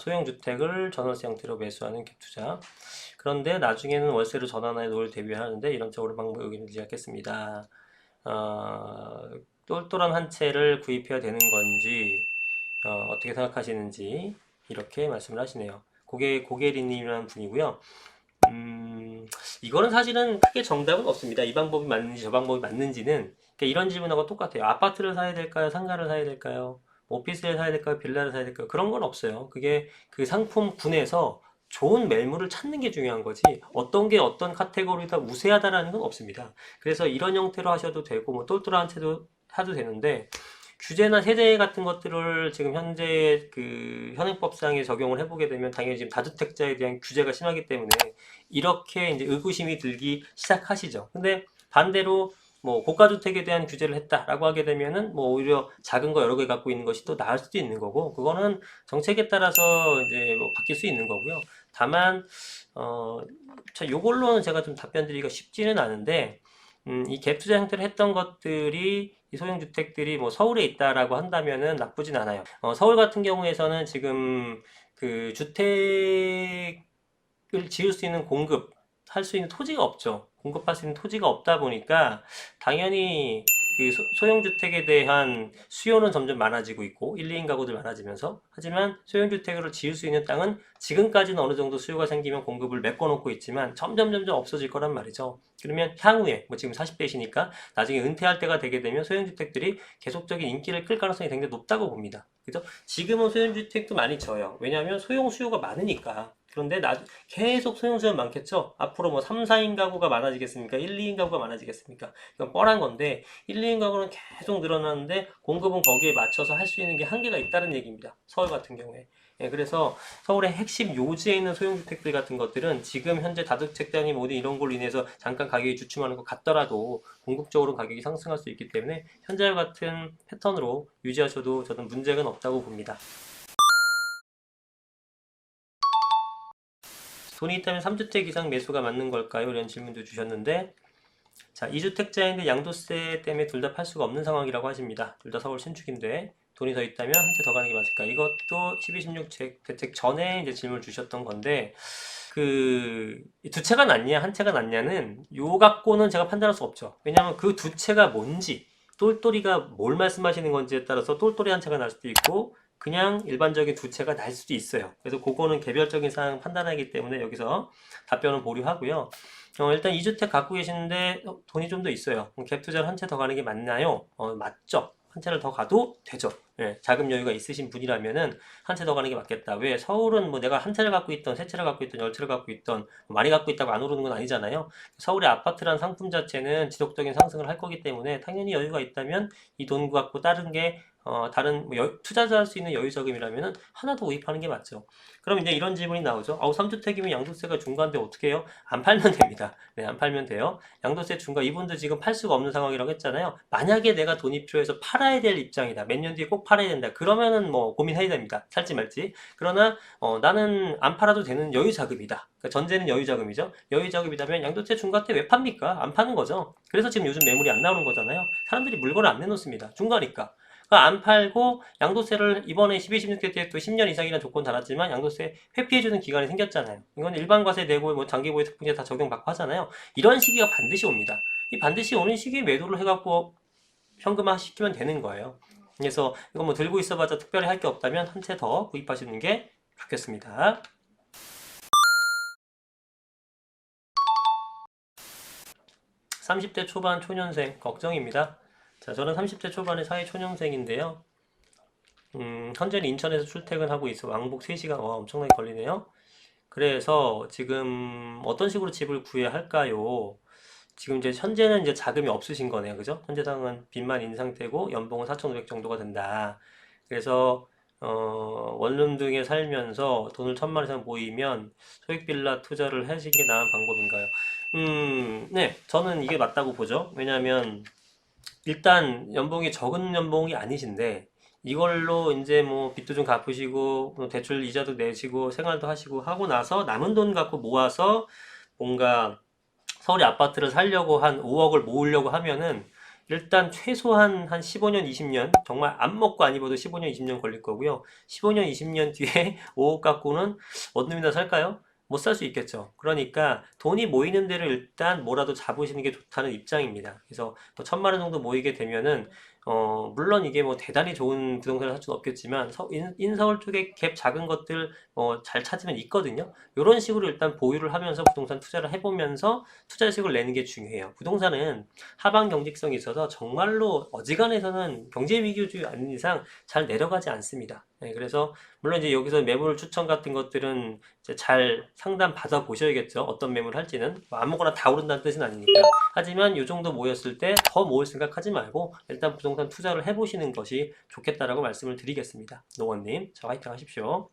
소형 주택을 전월세 형태로 매수하는 갭 투자. 그런데 나중에는 월세로 전환해 놓을 대비하는데 이런적으로 방법 의견을 제시하겠습니다. 어, 똘똘한 한 채를 구입해야 되는 건지 어, 떻게 생각하시는지 이렇게 말씀을 하시네요. 고개 고계리님이라는 분이고요. 음, 이거는 사실은 크게 정답은 없습니다. 이 방법이 맞는지 저 방법이 맞는지는 그러니까 이런 질문하고 똑같아요. 아파트를 사야 될까요? 상가를 사야 될까요? 뭐 오피스를 사야 될까요? 빌라를 사야 될까요? 그런 건 없어요. 그게 그 상품군에서 좋은 매물을 찾는 게 중요한 거지 어떤 게 어떤 카테고리다 우세하다라는 건 없습니다. 그래서 이런 형태로 하셔도 되고 뭐 똘똘한 채도 하도 되는데 규제나 세제 같은 것들을 지금 현재 그 현행법상에 적용을 해보게 되면 당연히 지금 다주택자에 대한 규제가 심하기 때문에 이렇게 이제 의구심이 들기 시작하시죠. 근데 반대로 뭐 고가주택에 대한 규제를 했다라고 하게 되면은 뭐 오히려 작은 거 여러 개 갖고 있는 것이 또 나을 수도 있는 거고 그거는 정책에 따라서 이제 뭐 바뀔 수 있는 거고요. 다만 어, 자 요걸로는 제가 좀 답변 드리기가 쉽지는 않은데 음, 이 갭 투자 형태를 했던 것들이 이 소형 주택들이 뭐 서울에 있다라고 한다면은 나쁘진 않아요. 어, 서울 같은 경우에서는 지금 그 주택을 지을 수 있는 공급 할 수 있는 토지가 없죠. 공급할 수 있는 토지가 없다 보니까 당연히 그 소- 소형주택에 대한 수요는 점점 많아지고 있고 1, 2인 가구들 많아지면서 하지만 소형주택으로 지을 수 있는 땅은 지금까지는 어느 정도 수요가 생기면 공급을 메꿔놓고 있지만 점점 점점 없어질 거란 말이죠. 그러면 향후에 뭐 지금 40대시니까 나중에 은퇴할 때가 되게 되면 소형주택들이 계속적인 인기를 끌 가능성이 굉장히 높다고 봅니다. 그죠? 지금은 소형주택도 많이 져요. 왜냐하면 소형 수요가 많으니까. 그런데 나, 계속 소형 수요 많겠죠? 앞으로 뭐 3, 4인 가구가 많아지겠습니까? 1, 2인 가구가 많아지겠습니까? 이건 뻔한 건데 1, 2인 가구는 계속 늘어나는데 공급은 거기에 맞춰서 할 수 있는 게 한계가 있다는 얘기입니다. 서울 같은 경우에. 예, 그래서 서울의 핵심 요지에 있는 소형주택들 같은 것들은 지금 현재 다주택자니 뭐든 이런 걸로 인해서 잠깐 가격이 주춤하는 것 같더라도 궁극적으로 가격이 상승할 수 있기 때문에 현재와 같은 패턴으로 유지하셔도 저는 문제가 없다고 봅니다. 돈이 있다면 3주택 이상 매수가 맞는 걸까요? 이런 질문도 주셨는데 자, 2주택자인데 양도세 때문에 둘 다 팔 수가 없는 상황이라고 하십니다. 둘 다 서울 신축인데 돈이 더 있다면 한 채 더 가는 게 맞을까? 이것도 12, 16 재- 대책 전에 이제 질문을 주셨던 건데 그 두 채가 낫냐 한 채가 낫냐는 요 갖고는 제가 판단할 수 없죠. 왜냐하면 그 두 채가 뭔지 똘똘이가 뭘 말씀하시는 건지에 따라서 똘똘이 한 채가 날 수도 있고 그냥 일반적인 두 채가 날 수도 있어요. 그래서 그거는 개별적인 사항 판단하기 때문에 여기서 답변은 보류하고요. 어, 일단 2주택 갖고 계시는데 어, 돈이 좀 더 있어요. 갭 투자를 한 채 더 가는 게 맞나요? 어, 맞죠. 한 채를 더 가도 되죠. 예, 자금 여유가 있으신 분이라면은 한 채 더 가는 게 맞겠다. 왜 서울은 뭐 내가 한 채를 갖고 있던, 세 채를 갖고 있던, 열 채를 갖고 있던 뭐 많이 갖고 있다고 안 오르는 건 아니잖아요. 서울의 아파트란 상품 자체는 지속적인 상승을 할 거기 때문에 당연히 여유가 있다면 이 돈 갖고 다른 게 어, 다른 뭐 여- 투자할 수 있는 여유 자금이라면은 하나 더 구입하는 게 맞죠. 그럼 이제 이런 질문이 나오죠. 아우 3주택이면 양도세가 중과인데 어떻게 해요? 안 팔면 됩니다. 네, 안 팔면 돼요. 양도세 중과 이분도 지금 팔 수가 없는 상황이라고 했잖아요. 만약에 내가 돈이 필요해서 팔아야 될 입장이다. 몇 년 뒤에 꼭 팔아야 된다. 그러면은 뭐 고민해야 됩니다. 살지 말지. 그러나 어, 나는 안 팔아도 되는 여유 자금이다. 그러니까 전제는 여유 자금이죠. 여유 자금이라면 양도세 중과 때 왜 팝니까? 안 파는 거죠. 그래서 지금 요즘 매물이 안 나오는 거잖아요. 사람들이 물건을 안 내놓습니다. 중과니까. 안 팔고 양도세를 이번에 12, 16대 때 또 10년 이상이라는 조건 달았지만 양도세 회피해주는 기간이 생겼잖아요. 이건 일반 과세 내고 뭐 장기보유 특분제 다 적용받고 하잖아요. 이런 시기가 반드시 옵니다. 이 반드시 오는 시기에 매도를 해갖고 현금화 시키면 되는 거예요. 그래서 이거 뭐 들고 있어봤자 특별히 할 게 없다면 한 채 더 구입하시는 게 좋겠습니다. 30대 초반 초년생 걱정입니다. 자, 저는 30대 초반의 사회 초년생인데요. 음, 현재는 인천에서 출퇴근하고 있어 왕복 3시간, 와, 엄청나게 걸리네요. 그래서 지금 어떤 식으로 집을 구해야 할까요? 지금 이제 현재는 이제 자금이 없으신 거네요. 그죠? 현재 상은 빚만 있는 상태고 연봉은 4,500 정도가 된다. 그래서 어, 원룸 등에 살면서 돈을 천만 원 이상 모이면 소액 빌라 투자를 하시는 게 나은 방법인가요? 음, 네, 저는 이게 맞다고 보죠. 왜냐하면 일단 연봉이 적은 연봉이 아니신데 이걸로 이제 뭐 빚도 좀 갚으시고 뭐 대출 이자도 내시고 생활도 하시고 하고 나서 남은 돈 갖고 모아서 뭔가 서울의 아파트를 살려고 한 5억을 모으려고 하면은 일단 최소한 한 15년, 20년 정말 안 먹고 안 입어도 15년, 20년 걸릴 거고요. 15년, 20년 뒤에 5억 갖고는 어느 놈이나 살까요? 못 살 수 있겠죠. 그러니까 돈이 모이는 데를 일단 뭐라도 잡으시는 게 좋다는 입장입니다. 그래서 뭐 천만 원 정도 모이게 되면은 어 물론 이게 뭐 대단히 좋은 부동산을 살 수는 없겠지만 서, 인, 인서울 쪽에 갭 작은 것들 뭐잘 찾으면 있거든요. 이런 식으로 일단 보유를 하면서 부동산 투자를 해보면서 투자식을 내는 게 중요해요. 부동산은 하방 경직성이 있어서 정말로 어지간해서는 경제 위기주의 아닌 이상 잘 내려가지 않습니다. 네, 그래서 물론 이제 여기서 매물 추천 같은 것들은 잘 상담 받아 보셔야겠죠. 어떤 매물 할지는 뭐 아무거나 다 오른다는 뜻은 아니니까. 하지만 이 정도 모였을 때 더 모을 생각하지 말고 일단 부동산 투자를 해보시는 것이 좋겠다라고 말씀을 드리겠습니다. 노원님, 저 화이팅 하십시오.